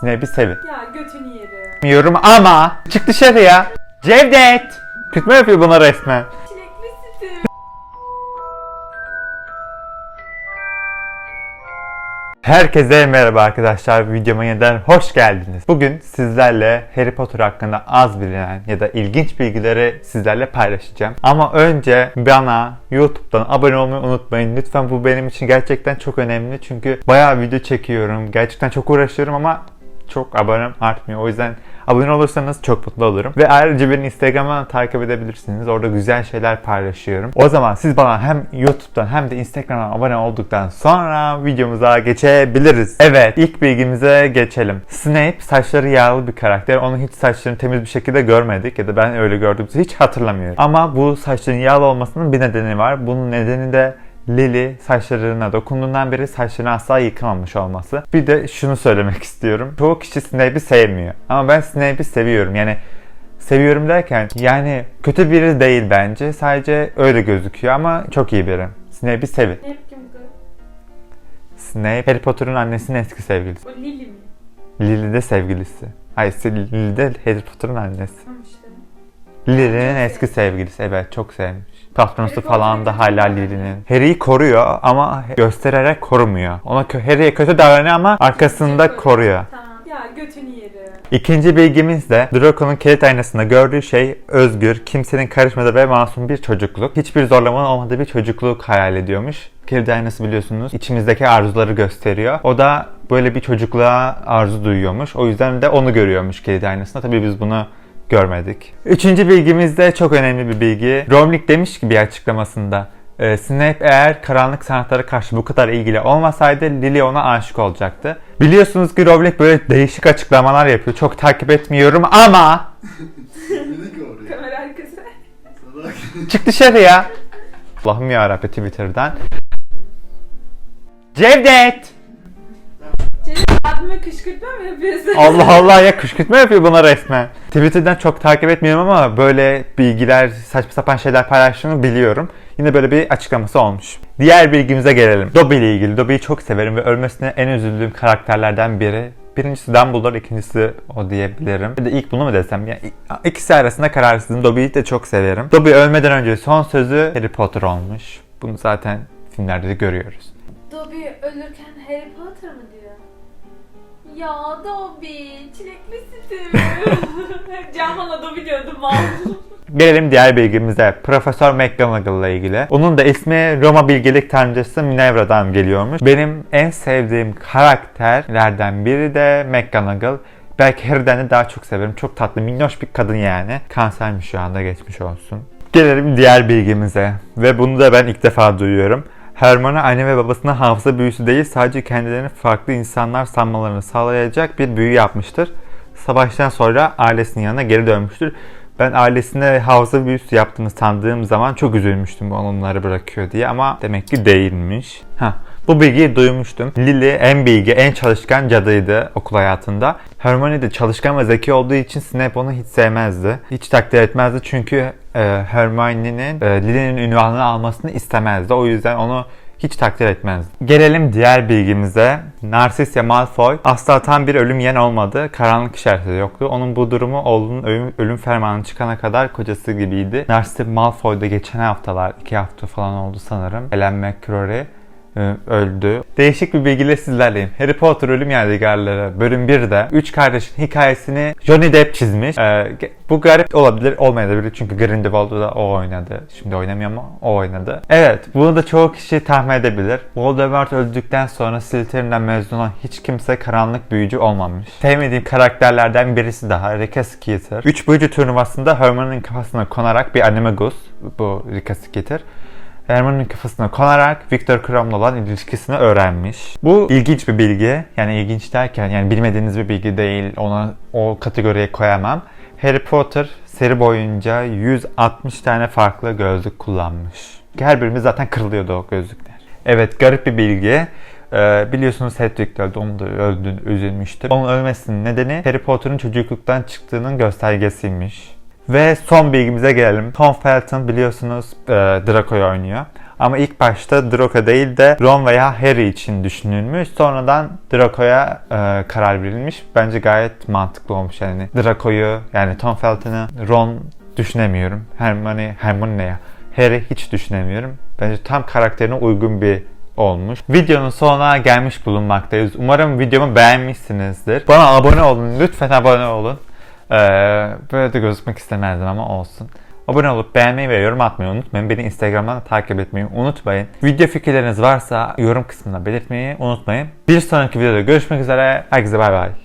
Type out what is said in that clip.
Snape'i sevin. Ya götünü yerim. Bilmiyorum ama çık dışarıya. Cevdet! Kütme yapıyor buna resmen. Çilekli sütüm. Herkese merhaba arkadaşlar. Videoma yeniden hoş geldiniz. Bugün sizlerle Harry Potter hakkında az bilinen ya da ilginç bilgileri sizlerle paylaşacağım. Ama önce bana YouTube'dan abone olmayı unutmayın. Lütfen bu benim için gerçekten çok önemli. Çünkü bayağı video çekiyorum. Gerçekten çok uğraşıyorum ama çok abonem artmıyor. O yüzden abone olursanız çok mutlu olurum. Ve ayrıca beni Instagram'dan takip edebilirsiniz. Orada güzel şeyler paylaşıyorum. O zaman siz bana hem YouTube'dan hem de Instagram'dan abone olduktan sonra videomuza geçebiliriz. Evet ilk bilgimize geçelim. Snape saçları yağlı bir karakter. Onun hiç saçlarını temiz bir şekilde görmedik ya da ben öyle gördüğümüzü hiç hatırlamıyorum. Ama bu saçların yağlı olmasının bir nedeni var. Bunun nedeni de Lily saçlarına dokunduğundan beri saçlarını asla yıkamamış olması. Bir de şunu söylemek istiyorum. Çoğu kişi Snape'i sevmiyor. Ama ben Snape'i seviyorum. Yani seviyorum derken yani kötü biri değil bence. Sadece öyle gözüküyor ama çok iyi biri. Snape'i sevin. Hep kim kız? Snape Harry Potter'ın annesinin eski sevgilisi. O Lili mi? Lily de sevgilisi. Ay Lily de Harry Potter'ın annesi. Tamam işte. Lily'nin eski sevgilisi. Evet çok sevmiş. Patronusu falan da hala Lily'nin. Harry'i koruyor ama göstererek korumuyor. Ona kö- Harry'e kötü davranıyor ama arkasında koruyor. Tamam. Ya götünü yerim. İkinci bilgimiz de Draco'nun kilit aynasında gördüğü şey özgür, kimsenin karışmadığı ve masum bir çocukluk. Hiçbir zorlamanın olmadığı bir çocukluk hayal ediyormuş. Kilit aynası biliyorsunuz içimizdeki arzuları gösteriyor. O da böyle bir çocukluğa arzu duyuyormuş. O yüzden de onu görüyormuş kilit aynasında. Tabii biz bunu görmedik. Üçüncü bilgimiz de çok önemli bir bilgi. Rowling demiş ki bir açıklamasında e, Snape eğer karanlık sanatlara karşı bu kadar ilgili olmasaydı Lily ona aşık olacaktı. Biliyorsunuz ki Rowling böyle değişik açıklamalar yapıyor. Çok takip etmiyorum ama. Kamera arkası. Çık dışarıya. Allah'ım yarabbim Twitter'dan. Cevdet! Abime kışkırtma mı yapıyorsun? Allah Allah ya kışkırtma yapıyor buna resmen. Twitter'dan çok takip etmiyorum ama böyle bilgiler, saçma sapan şeyler paylaştığını biliyorum. Yine böyle bir açıklaması olmuş. Diğer bilgimize gelelim. Dobby ile ilgili. Dobby'yi çok severim ve ölmesine en üzüldüğüm karakterlerden biri. Birincisi Dumbledore, ikincisi o diyebilirim. Bir de ilk bunu mu desem? Ya ikisi arasında kararsızım. Dobby'yi de çok severim. Dobby ölmeden önce son sözü Harry Potter olmuş. Bunu zaten filmlerde de görüyoruz. Dobby ölürken Harry Potter mı? Ya Dobby, çilekli sütüm. Camala Dobby diyordum mal. Gelelim diğer bilgimize. Profesör McGonagall ile ilgili. Onun da ismi Roma bilgelik tanrıcısı Minerva'dan geliyormuş. Benim en sevdiğim karakterlerden biri de McGonagall. Belki Harry'den de daha çok severim. Çok tatlı, minnoş bir kadın yani. Kansermiş şu anda geçmiş olsun. Gelelim diğer bilgimize. Ve bunu da ben ilk defa duyuyorum. Hermione anne ve babasına hafıza büyüsü değil sadece kendilerini farklı insanlar sanmalarını sağlayacak bir büyü yapmıştır. Savaştan sonra ailesinin yanına geri dönmüştür. Ben ailesine hafıza büyüsü yaptığını sandığım zaman çok üzülmüştüm bu onları bırakıyor diye ama demek ki değilmiş. Heh, bu bilgiyi duymuştum. Lily en bilgi, en çalışkan cadıydı okul hayatında. Hermione de çalışkan ve zeki olduğu için Snape onu hiç sevmezdi. Hiç takdir etmezdi çünkü e, Hermione'nin e, Lily'nin ünvanını almasını istemezdi. O yüzden onu hiç takdir etmezdi. Gelelim diğer bilgimize. Narcissia Malfoy asla tam bir ölüm yen olmadı. Karanlık işareti yoktu. Onun bu durumu oğlunun ölüm, ölüm fermanı çıkana kadar kocası gibiydi. Narcissia Malfoy da geçen haftalar, iki hafta falan oldu sanırım. Ellen McCrory öldü. Değişik bir bilgiyle sizlerleyim. Harry Potter Ölüm Yadigarları bölüm 1'de 3 kardeşin hikayesini Johnny Depp çizmiş. E, ge- bu garip olabilir, olmayabilir çünkü Grindelwald'u da o oynadı. Şimdi oynamıyor ama o oynadı. Evet, bunu da çoğu kişi tahmin edebilir. Voldemort öldükten sonra Slytherin'den mezun olan hiç kimse karanlık büyücü olmamış. Sevmediğim karakterlerden birisi daha Rika Skeeter. 3 büyücü turnuvasında Hermione'nin kafasına konarak bir animagus bu Rika Skeeter. Hermione'nin kafasına konarak Victor Crum'la olan ilişkisini öğrenmiş. Bu ilginç bir bilgi. Yani ilginç derken yani bilmediğiniz bir bilgi değil. Ona o kategoriye koyamam. Harry Potter seri boyunca 160 tane farklı gözlük kullanmış. Her birimiz zaten kırılıyordu o gözlükler. Evet garip bir bilgi. Ee, biliyorsunuz Hedwig de öldü. Onun da öldüğünü üzülmüştüm. Onun ölmesinin nedeni Harry Potter'ın çocukluktan çıktığının göstergesiymiş. Ve son bilgimize gelelim. Tom Felton biliyorsunuz e, Draco'yu oynuyor. Ama ilk başta Draco değil de Ron veya Harry için düşünülmüş. Sonradan Draco'ya e, karar verilmiş. Bence gayet mantıklı olmuş yani. Draco'yu yani Tom Felton'ı Ron düşünemiyorum. Hermione, Hermione ne ya? Harry hiç düşünemiyorum. Bence tam karakterine uygun bir olmuş. Videonun sonuna gelmiş bulunmaktayız. Umarım videomu beğenmişsinizdir. Bana abone olun. Lütfen abone olun. Ee, böyle de gözükmek istemezdim ama olsun. Abone olup beğenmeyi ve yorum atmayı unutmayın. Beni Instagram'dan da takip etmeyi unutmayın. Video fikirleriniz varsa yorum kısmına belirtmeyi unutmayın. Bir sonraki videoda görüşmek üzere. Herkese bay bay.